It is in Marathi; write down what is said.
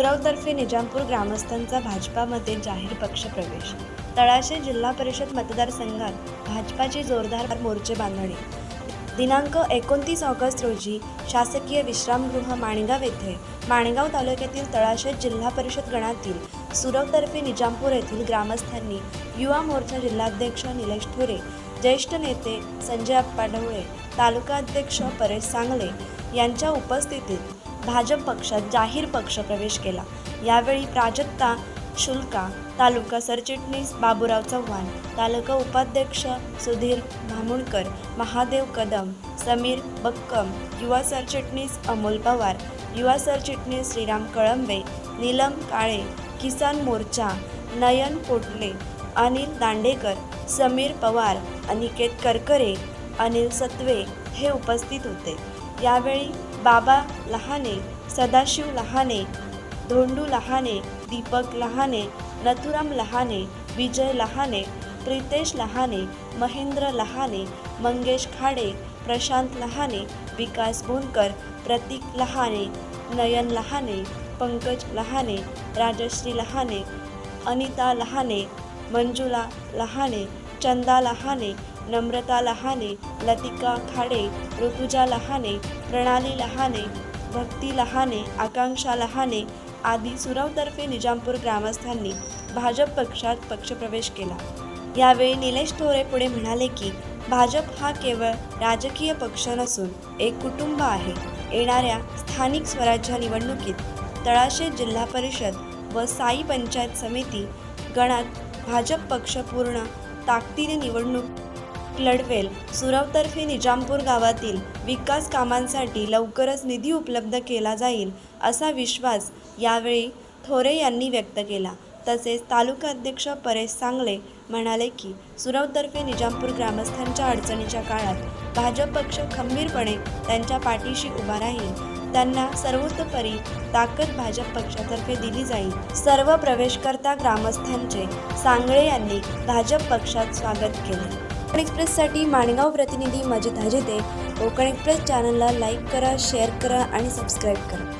सुरावतर्फे निजामपूर ग्रामस्थांचा भाजपामध्ये जाहीर पक्षप्रवेश तळाशे जिल्हा परिषद मतदारसंघात भाजपाची जोरदार मोर्चे बांधणी. दिनांक एकोणतीस ऑगस्ट रोजी शासकीय विश्रामगृह माणगाव येथे माणगाव तालुक्यातील तळाशे जिल्हा परिषद गणातील सुरवतर्फे निजामपूर येथील ग्रामस्थांनी युवा मोर्चा जिल्हाध्यक्ष निलेश ठुरे ज्येष्ठ नेते संजय अप्पाडवळे तालुका अध्यक्ष परेश सांगले यांच्या उपस्थितीत भाजप पक्षात जाहीर पक्ष प्रवेश केला. यावेळी प्राजक्ता शुल्का तालुका सरचिटणीस बाबूराव चव्हाण तालुका उपाध्यक्ष सुधीर भामुणकर महादेव कदम समीर बक्कम युवा सरचिटणीस अमोल पवार युवा सरचिटणीस श्रीराम कळंबे नीलम काळे किसान मोर्चा नयन पोटले अनिल दांडेकर समीर पवार अनिकेत करकरे अनिल सत्वे हे उपस्थित होते. यावेळी बाबा लहाने सदाशिव लहाने धोंडू लहाने दीपक लहाने नथुराम लहाने विजय लहाने प्रितेश लहाने महेंद्र लहाने मंगेश खाडे प्रशांत लहाने विकास बोनकर प्रतीक लहाने नयन लहाने पंकज लहाने राजश्री लहाने अनिता लहाने मंजुला लहाने चंदा लहाने नम्रता लहाने लतिका खाडे ऋतुजा लहाने प्रणाली लहाने भक्ती लहाने आकांक्षा लहाने आदी सुरावतर्फे निजामपूर ग्रामस्थांनी भाजप पक्षात पक्षप्रवेश केला. यावेळी निलेश थोरे पुढे म्हणाले की भाजप हा केवळ राजकीय पक्ष नसून एक कुटुंब आहे. येणाऱ्या स्थानिक स्वराज्य निवडणुकीत तळाशे जिल्हा परिषद व साई पंचायत समिती गणात भाजप पक्ष पूर्ण ताकदीने निवडणूक लढवेल. सुरवतर्फे निजामपूर गावातील विकास कामांसाठी लवकरच निधी उपलब्ध केला जाईल असा विश्वास यावेळी थोरे यांनी व्यक्त केला. तसेच तालुका अध्यक्ष परेश सांगले म्हणाले की सुरवतर्फे निजामपूर ग्रामस्थांच्या अडचणीच्या काळात भाजप पक्ष खंबीरपणे त्यांच्या पाठीशी उभा राहील. त्यांना सर्वतोपरी ताकद भाजप पक्षातर्फे दिली जाईल. सर्व प्रवेशकर्ता ग्रामस्थांचे सांगळे यांनी भाजप पक्षात स्वागत केले. कोकण एक्सप्रेससाठी माणगाव प्रतिनिधी मजिद हजिते. कोकण एक्सप्रेस चॅनलला लाईक करा शेअर करा आणि सबस्क्राईब करा.